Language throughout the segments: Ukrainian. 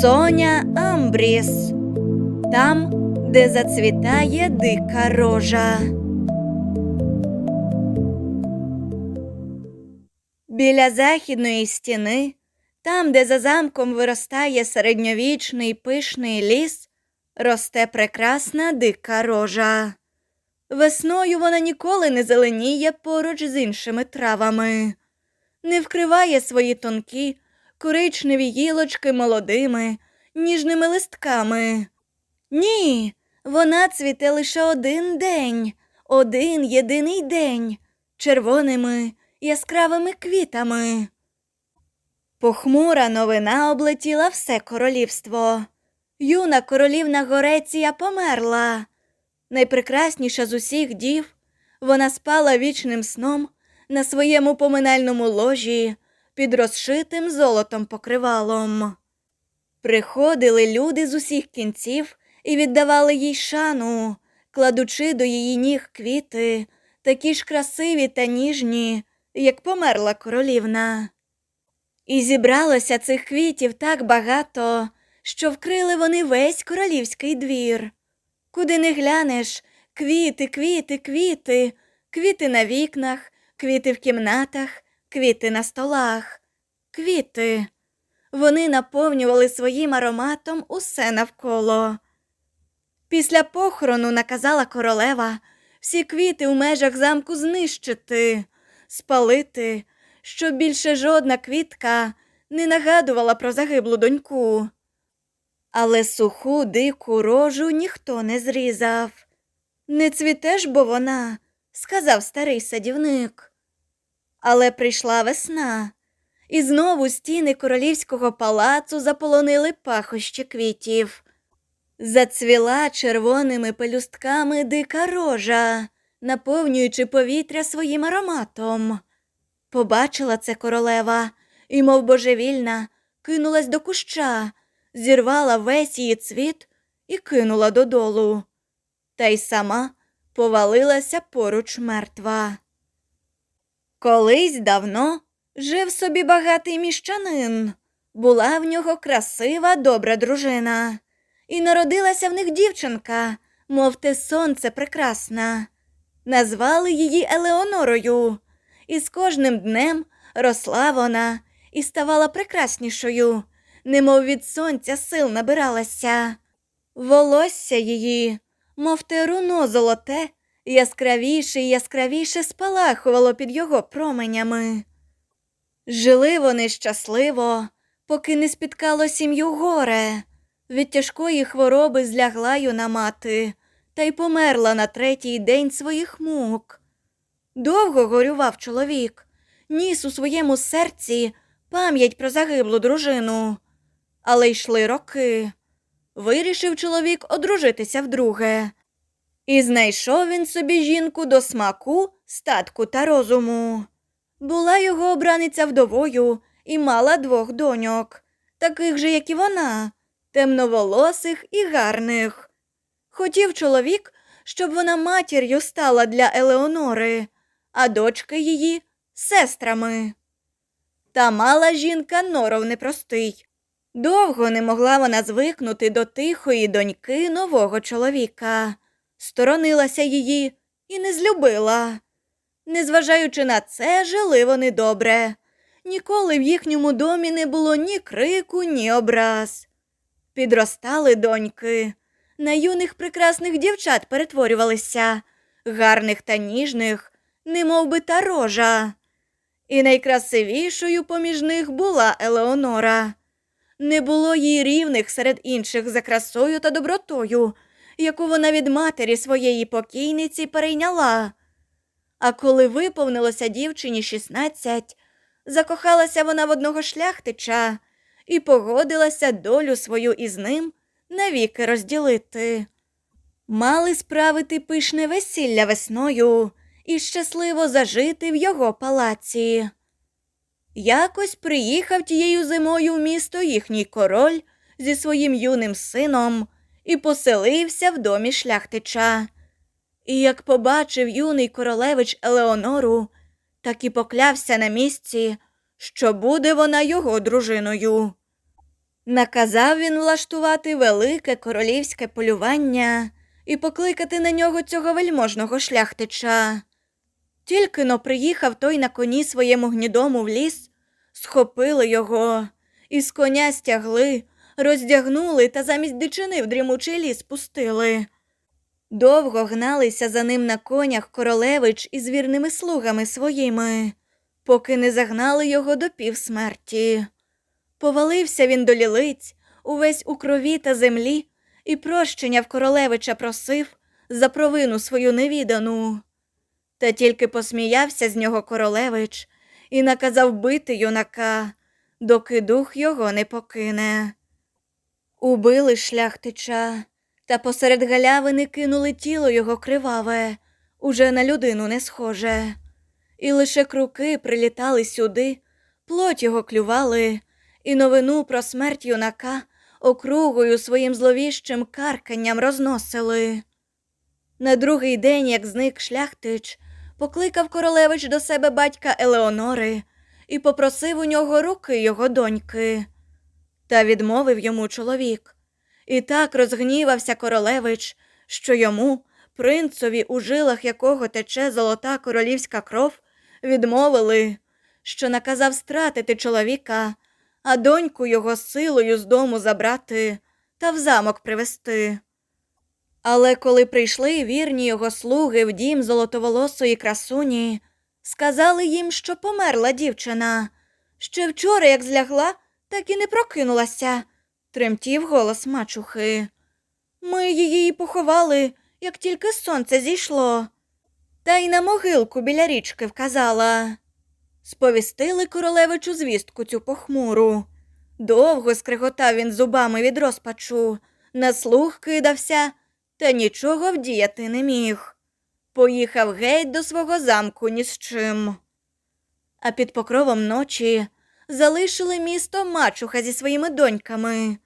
Соня Амбріс. Там, де зацвітає дика рожа. Біля західної стіни, там, де за замком виростає середньовічний пишний ліс, росте прекрасна дика рожа. Весною вона ніколи не зеленіє поруч з іншими травами, не вкриває свої тонкі, коричневі гілочки молодими, ніжними листками. Ні, вона цвіте лише один день, один єдиний день, червоними яскравими квітами. Похмура новина облетіла все королівство. Юна королівна Гореція померла. Найпрекрасніша з усіх дів, вона спала вічним сном на своєму поминальному ложі під розшитим золотом покривалом. Приходили люди з усіх кінців і віддавали їй шану, кладучи до її ніг квіти, такі ж красиві та ніжні, як померла королівна. І зібралося цих квітів так багато, що вкрили вони весь королівський двір. Куди не глянеш, квіти, квіти, квіти, квіти на вікнах, квіти в кімнатах, квіти на столах, квіти. Вони наповнювали своїм ароматом усе навколо. Після похорону наказала королева всі квіти у межах замку знищити, спалити, щоб більше жодна квітка не нагадувала про загиблу доньку. Але суху дику рожу ніхто не зрізав. Не цвітеш, бо вона, сказав старий садівник. Але прийшла весна, і знову стіни королівського палацу заполонили пахощі квітів. Зацвіла червоними пелюстками дика рожа, наповнюючи повітря своїм ароматом. Побачила це королева і, мов божевільна, кинулась до куща, зірвала весь її цвіт і кинула додолу. Та й сама повалилася поруч мертва. Колись давно жив собі багатий міщанин. Була в нього красива добра дружина, і народилася в них дівчинка, мов те сонце прекрасна. Назвали її Елеонорою, і з кожним днем росла вона і ставала прекраснішою, немов від сонця сил набиралася. Волосся її, мов те руно золоте, яскравіше і яскравіше спалахувало під його променями. Жили вони щасливо, поки не спіткало сім'ю горе. Від тяжкої хвороби злягла юна мати та й померла на третій день своїх мук. Довго горював чоловік, ніс у своєму серці пам'ять про загиблу дружину. Але йшли роки. Вирішив чоловік одружитися вдруге. І знайшов він собі жінку до смаку, статку та розуму. Була його обраниця вдовою і мала двох доньок, таких же, як і вона, темноволосих і гарних. Хотів чоловік, щоб вона матір'ю стала для Елеонори, а дочки її сестрами. Та мала жінка норов непростий. Довго не могла вона звикнути до тихої доньки нового чоловіка, сторонилася її і не злюбила. Незважаючи на це, жили вони добре. Ніколи в їхньому домі не було ні крику, ні образ. Підростали доньки, на юних прекрасних дівчат перетворювалися, гарних та ніжних, немов би та рожа. І найкрасивішою поміж них була Елеонора. Не було їй рівних серед інших за красою та добротою, яку вона від матері своєї покійниці перейняла. А коли виповнилося дівчині 16, закохалася вона в одного шляхтича і погодилася долю свою із ним навіки розділити. Мали справити пишне весілля весною і щасливо зажити в його палаці. Якось приїхав тією зимою в місто їхній король зі своїм юним сином і поселився в домі шляхтича. І як побачив юний королевич Елеонору, так і поклявся на місці, що буде вона його дружиною. Наказав він влаштувати велике королівське полювання і покликати на нього цього вельможного шляхтича. Тільки но приїхав той на коні своєму гнідому в ліс, схопили його, і з коня стягли, роздягнули та замість дичини в дрімучий ліс пустили. Довго гналися за ним на конях королевич із вірними слугами своїми, поки не загнали його до півсмерті. Повалився він до лілиць, увесь у крові та землі, і прощення в королевича просив за провину свою невідану. Та тільки посміявся з нього королевич і наказав бити юнака, доки дух його не покине. Убили шляхтича, та посеред галявини кинули тіло його криваве, уже на людину не схоже. І лише круки прилітали сюди, плоть його клювали, і новину про смерть юнака округою своїм зловіщим карканням розносили. На другий день, як зник шляхтич, покликав королевич до себе батька Елеонори і попросив у нього руки його доньки. Та відмовив йому чоловік. І так розгнівався королевич, що йому, принцові, у жилах якого тече золота королівська кров, відмовили, що наказав стратити чоловіка, а доньку його силою з дому забрати та в замок привести. Але коли прийшли вірні його слуги в дім золотоволосої красуні, сказали їм, що померла дівчина. Ще вчора, як злягла, так і не прокинулася, тремтів голос мачухи. Ми її поховали, як тільки сонце зійшло. Та й на могилку біля річки вказала. Сповістили королевичу звістку цю похмуру. Довго скриготав він зубами від розпачу, на слух кидався, та нічого вдіяти не міг. Поїхав геть до свого замку ні з чим. А під покровом ночі залишили місто мачуха зі своїми доньками.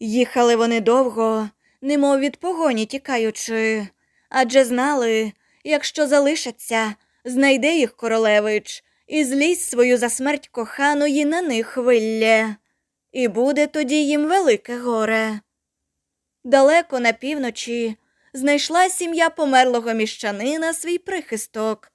Їхали вони довго, немов від погоні тікаючи, адже знали, якщо залишаться, знайде їх королевич і злість свою за смерть коханої на них вилля, і буде тоді їм велике горе. Далеко на півночі знайшла сім'я померлого міщанина свій прихисток.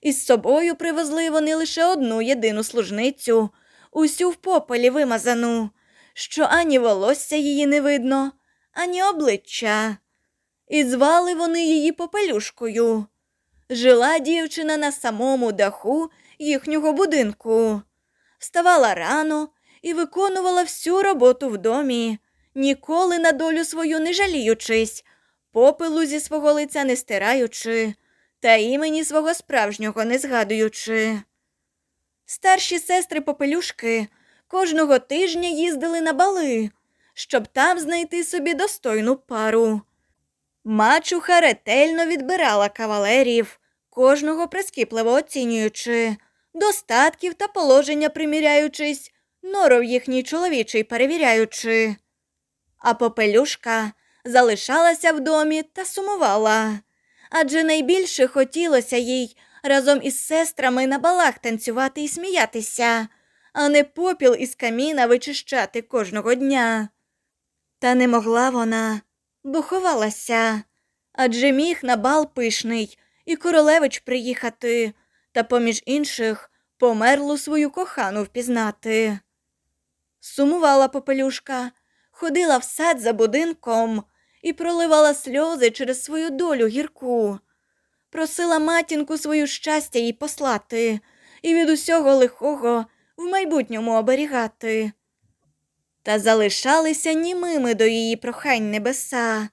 Із собою привезли вони лише одну єдину служницю, усю в попелі вимазану, що ані волосся її не видно, ані обличчя. І звали вони її попелюшкою. Жила дівчина на самому даху їхнього будинку. Вставала рано і виконувала всю роботу в домі, ніколи на долю свою не жаліючись, попелу зі свого лиця не стираючи, та імені свого справжнього не згадуючи. Старші сестри попелюшки кожного тижня їздили на бали, щоб там знайти собі достойну пару. Мачуха ретельно відбирала кавалерів, кожного прискіпливо оцінюючи, достатків та положення приміряючись, норов їхній чоловічий перевіряючи. А попелюшка залишалася в домі та сумувала, адже найбільше хотілося їй разом із сестрами на балах танцювати і сміятися, а не попіл із каміна вичищати кожного дня. Та не могла вона, бо ховалася, адже міг на бал пишний і королевич приїхати, та поміж інших померлу свою кохану впізнати. Сумувала попелюшка, ходила в сад за будинком і проливала сльози через свою долю гірку. Просила матінку свою щастя їй послати і від усього лихого в майбутньому оберігати. Та залишалися німими до її прохань небеса,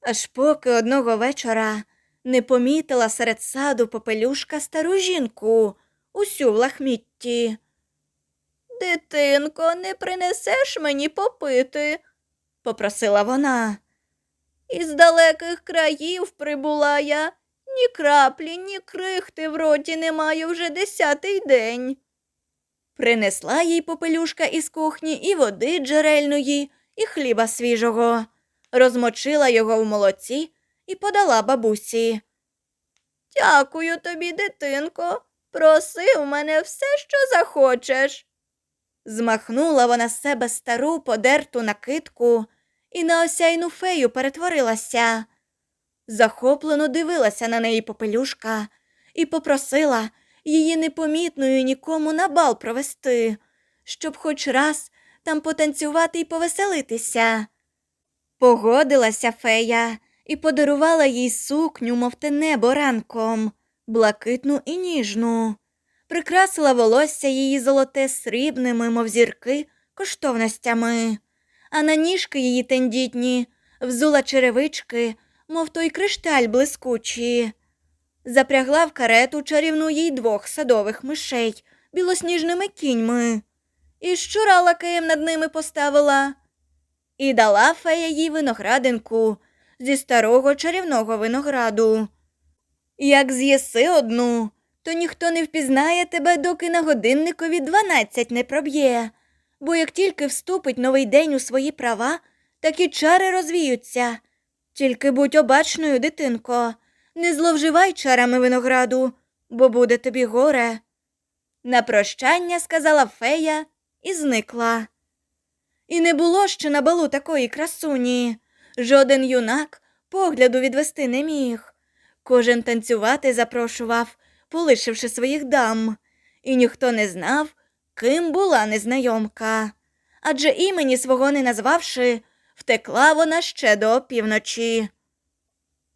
аж поки одного вечора не помітила серед саду попелюшка стару жінку, усю в лахмітті. Дитинко, не принесеш мені попити, попросила вона. Із далеких країв прибула я, ні краплі, ні крихти в роті не маю вже десятий день. Принесла їй попелюшка із кухні і води джерельної, і хліба свіжого, розмочила його в молоці і подала бабусі. Дякую тобі, дитинко. Проси у мене все, що захочеш. Змахнула вона з себе стару подерту накидку і на осяйну фею перетворилася. Захоплено дивилася на неї попелюшка і попросила її непомітною нікому на бал провести, щоб хоч раз там потанцювати і повеселитися. Погодилася фея і подарувала їй сукню, мов те небо ранком, блакитну і ніжну. Прикрасила волосся її золоте срібними, мов зірки, коштовностями, а на ніжки її тендітні взула черевички, мов той кришталь блискучі. Запрягла в карету чарівну їй двох садових мишей білосніжними кіньми, і щура лакеєм над ними поставила. І дала фея їй виноградинку зі старого чарівного винограду. Як з'їси одну, то ніхто не впізнає тебе, доки на годинникові дванадцять не проб'є, бо як тільки вступить новий день у свої права, так і чари розвіються. Тільки будь обачною, дитинко, не зловживай чарами винограду, бо буде тобі горе. На прощання сказала фея і зникла. І не було ще на балу такої красуні. Жоден юнак погляду відвести не міг. Кожен танцювати запрошував, полишивши своїх дам, і ніхто не знав, ким була незнайомка. Адже імені свого не назвавши, втекла вона ще до опівночі.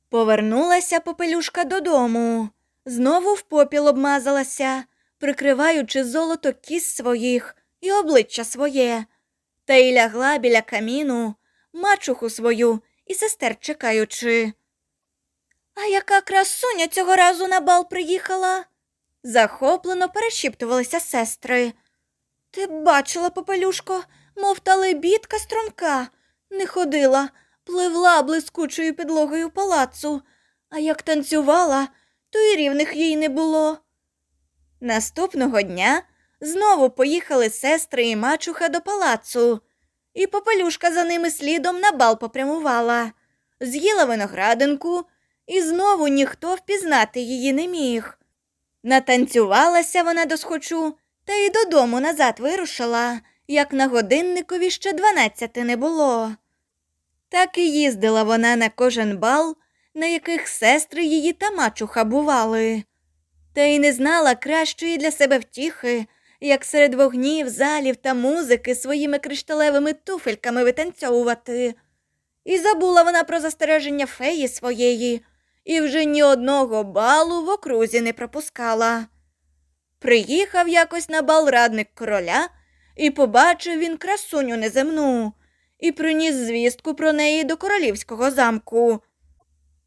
Повернулася попелюшка додому, знову в попіл обмазалася, прикриваючи золото кіс своїх і обличчя своє, та й лягла біля каміну, мачуху свою і сестер чекаючи. А яка красуня цього разу на бал приїхала? Захоплено перешіптувалися сестри. Ти бачила, попелюшко, мов та лебідка струнка, не ходила, пливла блискучою підлогою палацу, а як танцювала, то й рівних їй не було. Наступного дня знову поїхали сестри і мачуха до палацу, і попелюшка за ними слідом на бал попрямувала, з'їла виноградинку, і знову ніхто впізнати її не міг. Натанцювалася вона до схочу, та й додому назад вирушила, як на годинникові ще дванадцяти не було. Так і їздила вона на кожен бал, на яких сестри її та мачуха бували, та й не знала кращої для себе втіхи, як серед вогнів, залів та музики своїми кришталевими туфельками витанцьовувати. І забула вона про застереження феї своєї, і вже ні одного балу в окрузі не пропускала. Приїхав якось на бал радник короля, і побачив він красуню неземну, і приніс звістку про неї до королівського замку.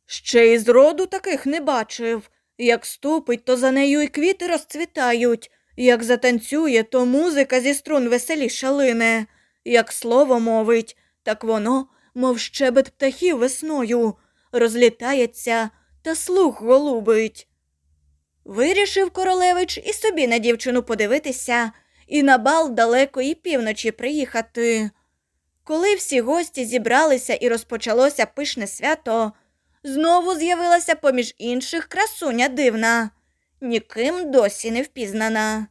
Ще й зроду таких не бачив. Як ступить, то за нею і квіти розцвітають, як затанцює, то музика зі струн веселіше лине, як слово мовить, так воно, мов щебет птахів весною, розлітається та слух голубить. Вирішив королевич і собі на дівчину подивитися, і на бал далекої півночі приїхати. Коли всі гості зібралися і розпочалося пишне свято, знову з'явилася поміж інших красуня дивна, ніким досі не впізнана.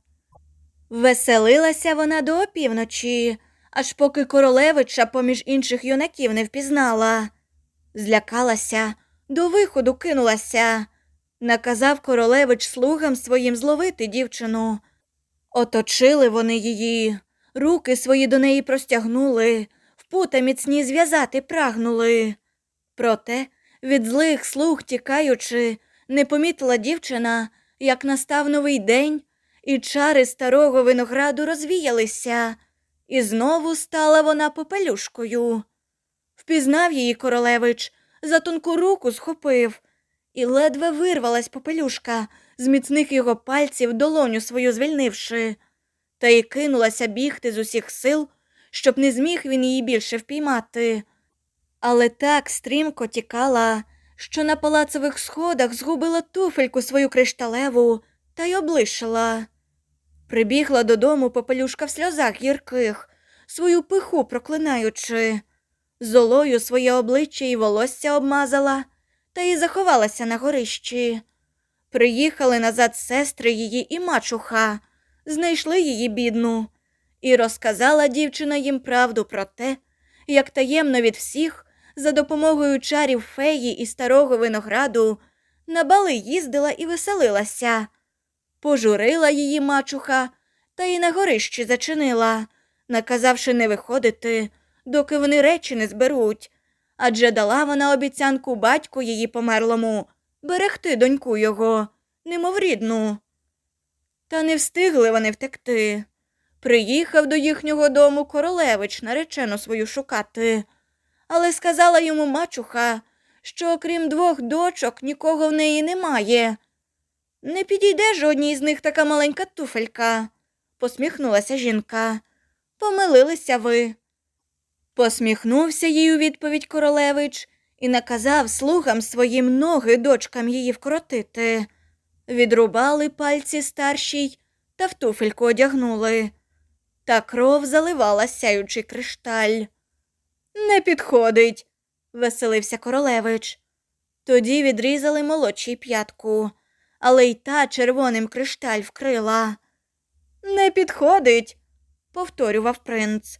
Веселилася вона до опівночі, аж поки королевича поміж інших юнаків не впізнала. Злякалася, до виходу кинулася. Наказав королевич слугам своїм зловити дівчину. Оточили вони її, руки свої до неї простягнули, пута міцні зв'язати прагнули. Проте, від злих слуг тікаючи, не помітила дівчина, як настав новий день, і чари старого винограду розвіялися, і знову стала вона попелюшкою. Впізнав її королевич, за тонку руку схопив, і ледве вирвалась попелюшка, з міцних його пальців долоню свою звільнивши, та й кинулася бігти з усіх сил, щоб не зміг він її більше впіймати. Але так стрімко тікала, що на палацових сходах згубила туфельку свою кришталеву та й облишила. Прибігла додому попелюшка в сльозах гірких, свою пиху проклинаючи. Золою своє обличчя і волосся обмазала та й заховалася на горищі. Приїхали назад сестри її і мачуха, знайшли її бідну, І розказала дівчина їм правду про те, як таємно від всіх, за допомогою чарів феї і старого винограду, на бали їздила і веселилася. Пожурила її мачуха та й на горищі зачинила, наказавши не виходити, доки вони речі не зберуть, адже дала вона обіцянку батьку її померлому берегти доньку його, немов рідну. Та не встигли вони втекти. Приїхав до їхнього дому королевич наречену свою шукати, але сказала йому мачуха, що окрім двох дочок нікого в неї немає. Не підійде жодній з них така маленька туфелька, посміхнулася жінка. Помилилися ви. Посміхнувся їй у відповідь королевич і наказав слугам своїм ноги дочкам її вкоротити. Відрубали пальці старшій та в туфельку одягнули. Та кров заливала сяючий кришталь. Не підходить, веселився королевич. Тоді відрізали молодшій п'ятку, але й та червоним кришталь вкрила. Не підходить, повторював принц.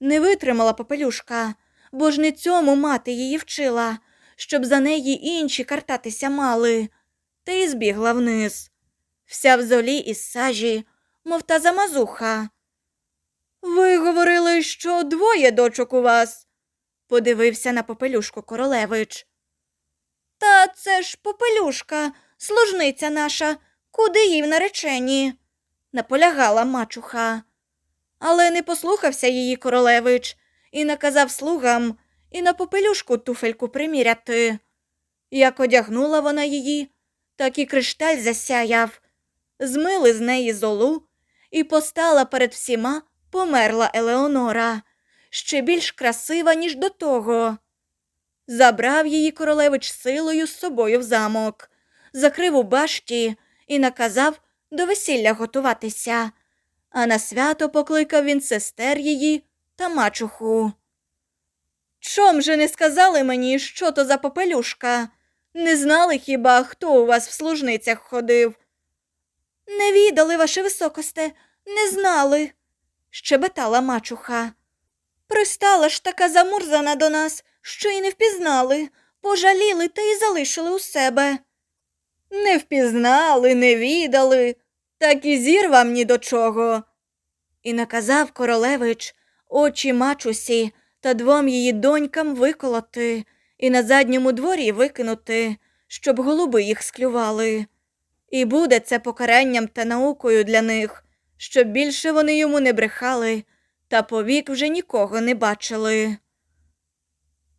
Не витримала попелюшка, бо ж не цьому мати її вчила, щоб за неї інші картатися мали, та й збігла вниз. Вся в золі із сажі, мов та замазуха. Ви говорили, що двоє дочок у вас, подивився на попелюшку королевич. Та це ж попелюшка, служниця наша, куди їй в наречені, наполягала мачуха. Але не послухався її королевич і наказав слугам і на попелюшку туфельку приміряти. Як одягнула вона її, так і кришталь засяяв, змили з неї золу, і постала перед всіма померла Елеонора, ще більш красива, ніж до того. Забрав її королевич силою з собою в замок, закрив у башті і наказав до весілля готуватися, а на свято покликав він сестер її та мачуху. Чом же не сказали мені, що то за попелюшка? Не знали хіба, хто у вас в служницях ходив? Не відали, ваше високосте, не знали, щебетала мачуха. Пристала ж така замурзана до нас, що й не впізнали, пожаліли та й залишили у себе. Не впізнали, не відали, так і зір вам ні до чого. І наказав королевич очі мачусі та двом її донькам виколоти і на задньому дворі викинути, щоб голуби їх склювали. І буде це покаранням та наукою для них, щоб більше вони йому не брехали та повік вже нікого не бачили.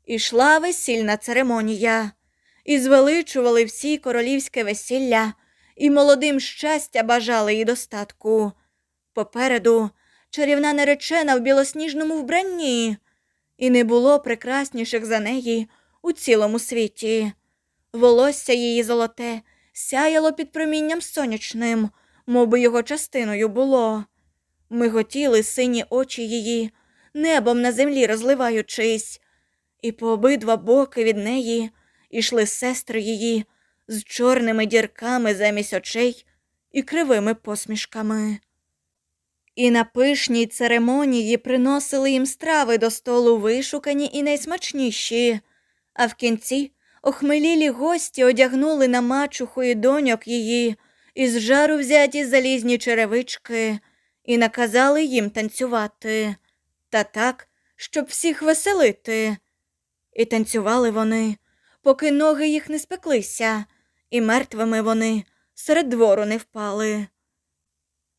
Ішла весільна церемонія, і звеличували всі королівське весілля, і молодим щастя бажали і достатку. Попереду чарівна наречена в білосніжному вбранні, і не було прекрасніших за неї у цілому світі. Волосся її золоте сяяло під промінням сонячним, мов би його частиною було. Миготіли сині очі її, небом на землі розливаючись, і по обидва боки від неї ішли сестри її з чорними дірками замість очей і кривими посмішками. І на пишній церемонії приносили їм страви до столу вишукані і найсмачніші, а в кінці охмелілі гості одягнули на мачуху і доньок її із жару взяті залізні черевички і наказали їм танцювати, та так, щоб всіх веселити. І танцювали вони, поки ноги їх не спеклися, і мертвими вони серед двору не впали.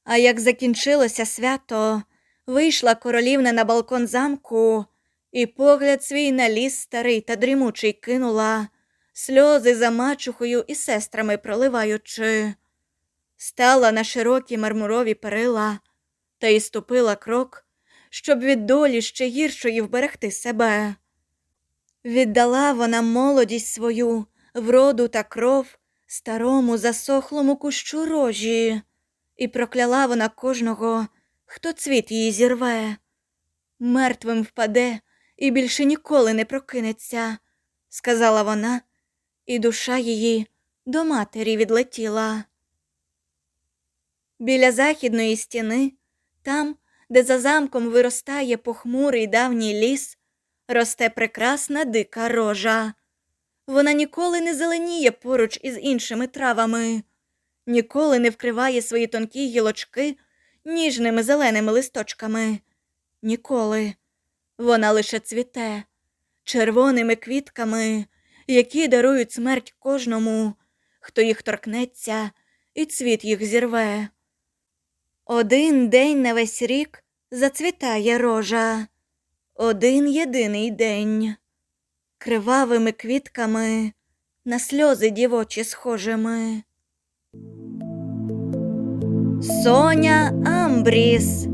А як закінчилося свято, вийшла королівна на балкон замку, і погляд свій на ліс старий та дрімучий кинула, сльози за мачухою і сестрами проливаючи. Стала на широкі мармурові перила та й ступила крок, щоб від долі ще гіршої вберегти себе. Віддала вона молодість свою, вроду та кров старому засохлому кущу рожі, і прокляла вона кожного, хто цвіт її зірве. Мертвим впаде і більше ніколи не прокинеться, сказала вона, і душа її до матері відлетіла. Біля західної стіни, там, де за замком виростає похмурий давній ліс, росте прекрасна дика рожа. Вона ніколи не зеленіє поруч із іншими травами, ніколи не вкриває свої тонкі гілочки ніжними зеленими листочками. Ніколи. Вона лише цвіте червоними квітками, які дарують смерть кожному, хто їх торкнеться, і цвіт їх зірве. Один день на весь рік зацвітає рожа, один єдиний день, кривавими квітками, на сльози дівочі схожими. Соня Амбріс,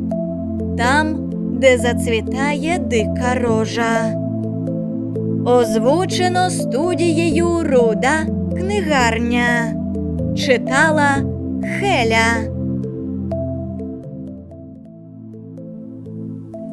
там, де зацвітає дика рожа. Озвучено студією Руда книгарня. Читала Хеля.